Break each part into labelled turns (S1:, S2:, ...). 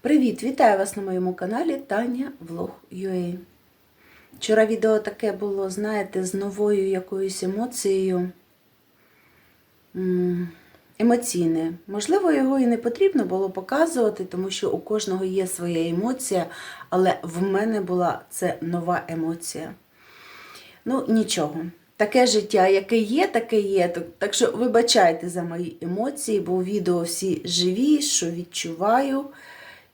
S1: Привіт! Вітаю вас на моєму каналі Таня Влог UA. Вчора відео таке було, знаєте, з новою якоюсь емоцією. Емоційне. Можливо, його і не потрібно було показувати, тому що у кожного є своя емоція, але в мене була це нова емоція. Ну, нічого. Таке життя, яке є, таке є. Так- що вибачайте за мої емоції, бо у відео всі живі, що відчуваю,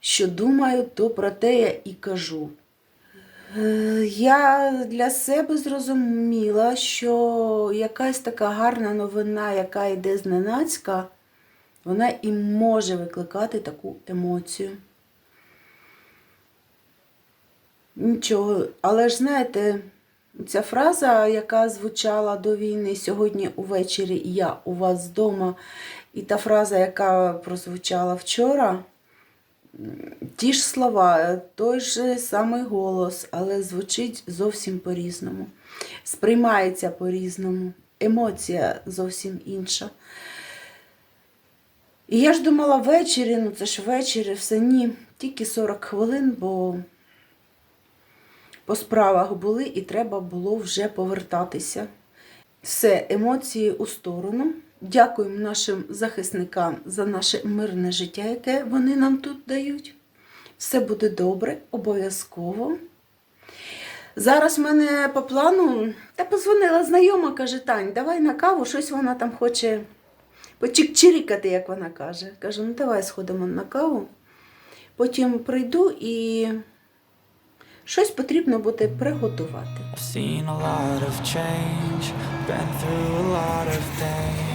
S1: що думаю, то про те я і кажу. Е, Я для себе зрозуміла, що якась така гарна новина, яка йде зненацька, вона і може викликати таку емоцію. Нічого, але ж знаєте, ця фраза, яка звучала до війни сьогодні увечері я у вас вдома, і та фраза, яка прозвучала вчора, ті ж слова, той же самий голос, але звучить зовсім по-різному. Сприймається по-різному, емоція зовсім інша. І я ж думала ввечері, ну це ж ввечері, все ні, тільки 40 хвилин, бо по справах були і треба було вже повертатися. Все, емоції у сторону. Дякуємо нашим захисникам за наше мирне життя, яке вони нам тут дають. Все буде добре, обов'язково. Зараз в мене по плану та позвонила знайома, каже, Тань, давай на каву, щось вона там хоче почик-чирікати, як вона каже. Кажу, ну давай сходимо на каву. Потім прийду і щось потрібно буде приготувати.
S2: Been through a lot of pain.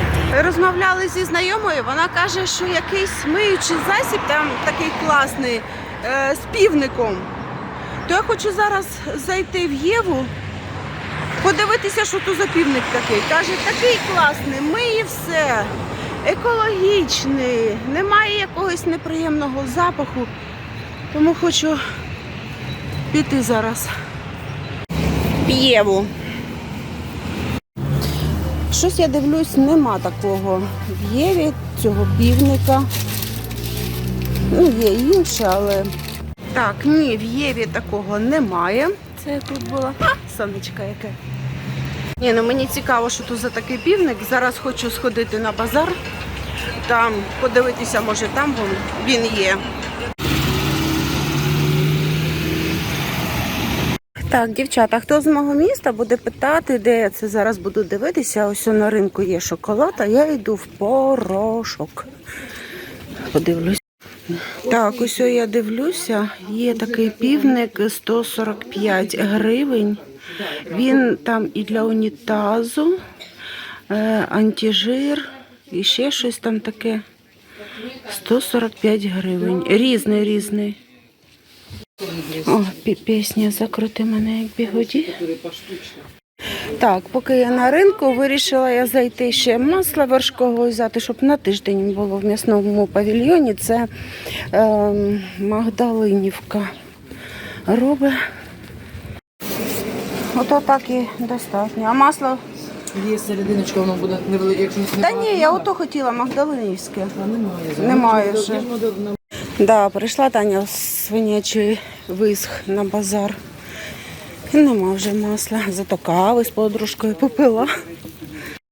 S1: Розмовляли зі знайомою, вона каже, що якийсь миючий засіб там такий класний е, з півником. То я хочу зараз зайти в Єву, подивитися, що тут за півник такий. Каже, такий класний, миє все, екологічний, немає якогось неприємного запаху. Тому хочу піти зараз в Єву. Щось я дивлюсь, нема такого в Єві, цього півника. Ну, є інше, але. Так, ні, в Єві такого немає. Це тут було. А, сонечко яке. Ні, ну мені цікаво, що тут за такий півник. Зараз хочу сходити на базар, там подивитися, може там він є. Так, дівчата, хто з мого міста буде питати, де я це зараз буду дивитися? Ось на ринку є шоколад, а я йду в порошок. Подивлюсь. Так, ось я дивлюся, є такий півник 145 гривень. Він там і для унітазу, е, антижир, і ще щось там таке. 145 гривень. Різний, різний. О, пісня закрути мене як бігоді. Так, поки я на ринку, вирішила я зайти ще масло вершкового взяти, щоб на тиждень було в м'ясному павільйоні. Це е, Магдалинівка робить. Ото так і достатньо. А масло.
S3: Є серединочка, воно буде невелике, якщо не
S1: Та ні, я ото хотіла Магдалинівське.
S3: А, немає.
S1: Немає
S3: на-
S1: Да, прийшла Таня з свинячий висх на базар. І нема вже масла, зато кави з подружкою попила.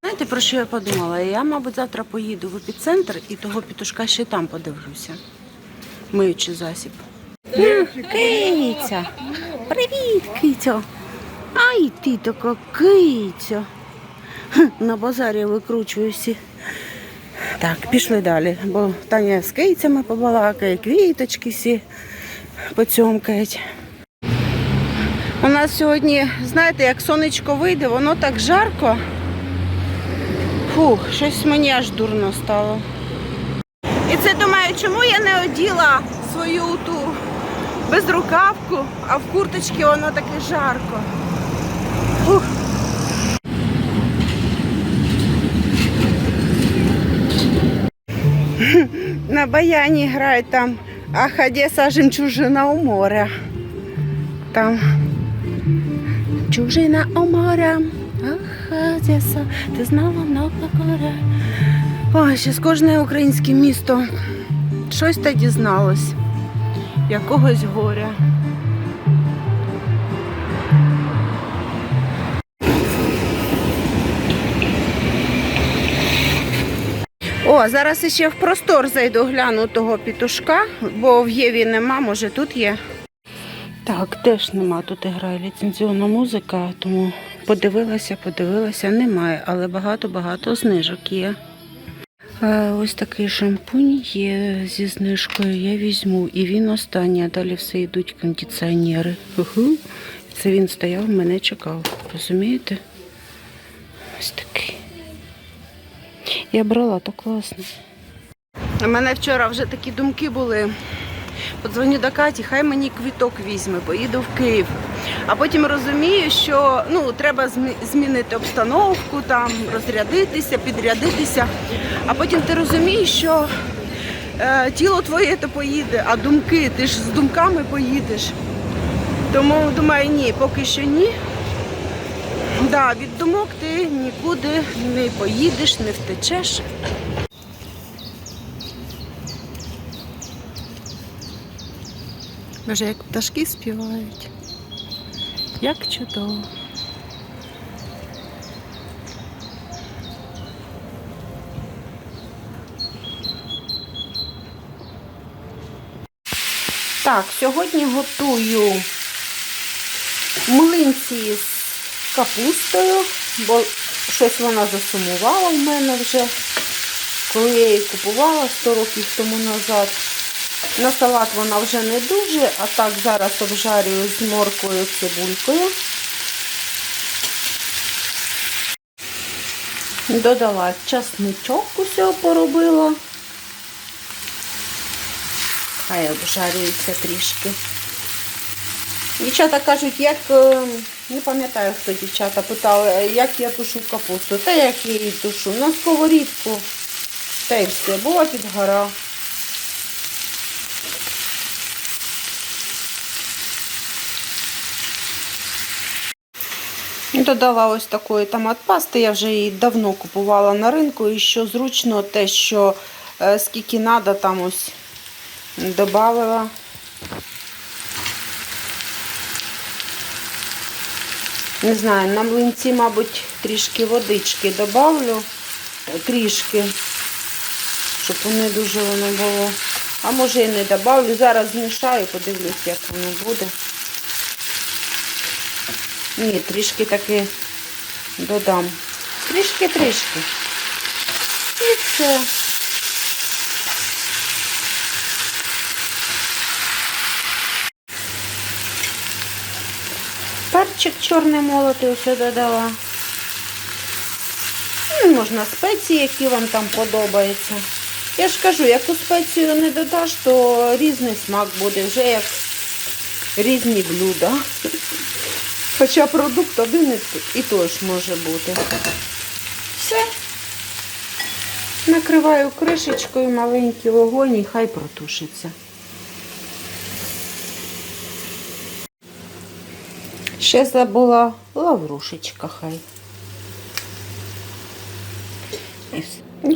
S1: Знаєте, про що я подумала? Я, мабуть, завтра поїду в епіцентр і того пітушка ще там подивлюся. Миючий засіб. Киця! Привіт, киця! Ай, ти така киця! На базарі викручуюся. Так, пішли далі, бо Таня з кийцями побалакає, квіточки всі поцьомкають. У нас сьогодні, знаєте, як сонечко вийде, воно так жарко. Фух, щось мені аж дурно стало. І це думаю, чому я не оділа свою ту без рукавку, а в курточці воно таке жарко. Фух. На баяні грають там Ах, Одеса, жемчужина у моря. Там чужина у моря. Ах, Одеса, ти знала много горя. Ой, зараз кожне українське місто щось та дізналось. Якогось горя. О, зараз ще в простор зайду гляну того пітушка, бо в Єві нема, може тут є. Так, теж нема. Тут грає ліцензіонна музика, тому подивилася, подивилася, немає, але багато-багато знижок є. Е, Ось такий шампунь є зі знижкою, я візьму. І він останній, а далі все йдуть кондиціонери. Це він стояв, мене чекав. Розумієте? Ось такий. Я брала, то класно. У мене вчора вже такі думки були. Подзвоню до Каті, хай мені квіток візьме, поїду в Київ. А потім розумію, що ну, треба змінити обстановку, там, розрядитися, підрядитися. А потім ти розумієш, що е, тіло твоє то поїде, а думки, ти ж з думками поїдеш. Тому думаю, ні, поки що ні. Да, від думок ти нікуди не поїдеш, не втечеш. Боже, як пташки співають. Як чудово. Так, сьогодні готую млинці з капустою, бо щось вона засумувала в мене вже, коли я її купувала 100 років тому назад. На салат вона вже не дуже, а так зараз обжарюю з моркою цибулькою. Додала часничок усього поробила. Хай обжарюється трішки. Дівчата кажуть, як, е, не пам'ятаю, хто дівчата питали, як я тушу капусту. Та як я її тушу? На сковорідку. Та й все, була підгора. Додала ось такої томат пасти. Я вже її давно купувала на ринку. І що зручно, те, що е, скільки треба, там ось додавала. Не знаю, на млинці, мабуть, трішки водички добавлю, трішки, щоб не дуже воно було. А може і не добавлю. Зараз змішаю, подивлюсь, як воно буде. Ні, трішки таки додам. Трішки-трішки. І все. Перчик чорний молотий ось додала. Ну, Можна спеції, які вам там подобаються. Я ж кажу, яку спецію не додаш, то різний смак буде, вже як різні блюда. Хоча продукт один і той ж може бути. Все. Накриваю кришечкою маленький вогонь і хай протушиться. Ще забула лаврушечка хай.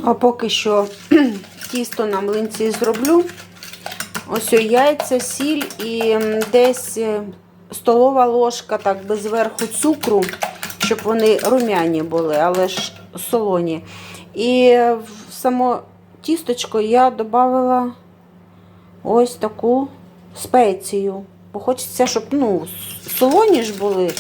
S1: А поки що тісто на млинці зроблю. Ось яйця, сіль і десь е, столова ложка так без верху цукру, щоб вони румяні були, але ж солоні. І в само тісточко я додала ось таку спецію. Бо хочеться, щоб ну, солоні ж були.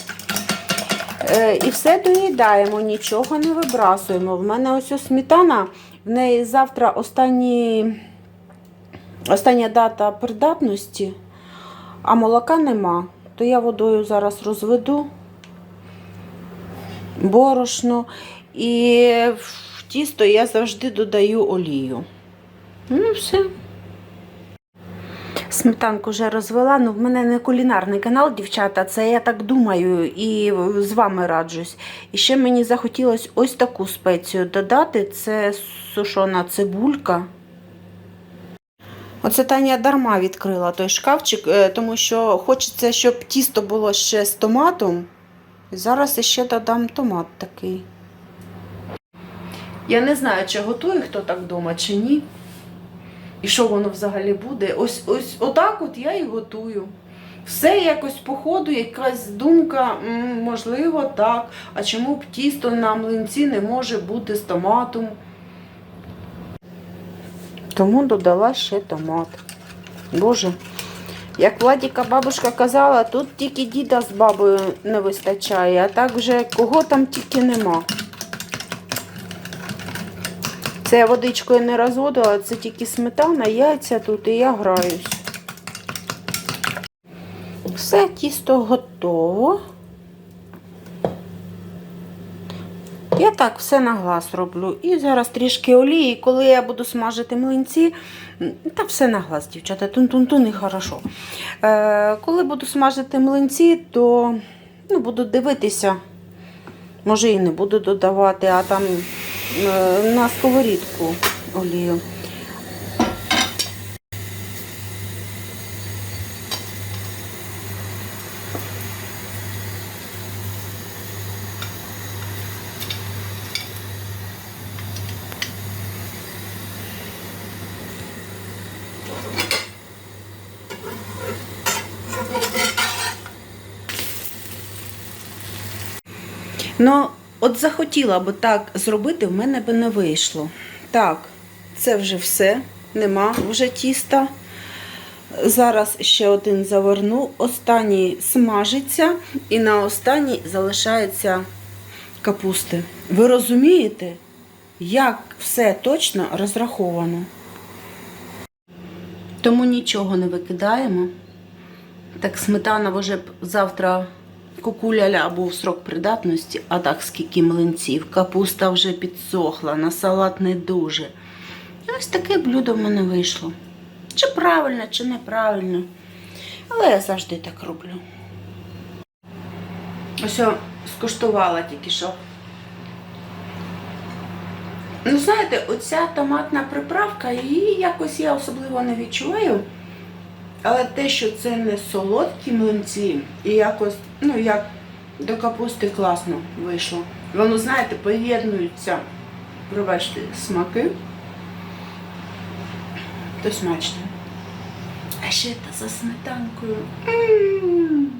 S1: Е, І все доїдаємо, нічого не вибрасуємо. В мене ось сметана, в неї завтра останні, остання дата придатності, а молока нема. То я водою зараз розведу борошно і в тісто я завжди додаю олію. Ну, все. Сметанку вже розвела. Ну, в мене не кулінарний канал, дівчата, це я так думаю і з вами раджусь. І ще мені захотілося ось таку спецію додати. Це сушона цибулька. Оце Таня дарма відкрила той шкафчик, е, тому що хочеться, щоб тісто було ще з томатом. Зараз ще додам томат такий. Я не знаю, чи готує хто так вдома, чи ні. І що воно взагалі буде? Ось ось отак от я і готую. Все якось по ходу, якась думка, можливо, так. А чому б тісто на млинці не може бути з томатом? Тому додала ще томат. Боже, як Владіка бабушка казала, тут тільки діда з бабою не вистачає, а так вже кого там тільки нема. Це я водичкою не розводила, це тільки сметана, яйця тут і я граюсь. Все, тісто готово. Я так все на глаз роблю. І зараз трішки олії. Коли я буду смажити млинці, та все на глаз, дівчата, тун-тун-тун і хорошо. Е, коли буду смажити млинці, то ну, буду дивитися. Може і не буду додавати, а там на сковорідку олію. Ну, от захотіла би так зробити, в мене би не вийшло. Так, це вже все, нема вже тіста. Зараз ще один заверну, останній смажиться, і на останній залишається капусти. Ви розумієте, як все точно розраховано? Тому нічого не викидаємо. Так сметана вже завтра кукуляля був срок придатності, а так скільки млинців. Капуста вже підсохла, на салат не дуже. І ось таке блюдо в мене вийшло. Чи правильно, чи неправильно. Але я завжди так роблю. Ось я скуштувала тільки що. Ну, знаєте, оця томатна приправка, її якось я особливо не відчуваю. Але те, що це не солодкі млинці, і якось, ну, як до капусти класно вийшло. Воно, знаєте, поєднуються, пробачте, смаки. То смачно. А ще та за сметанкою. М.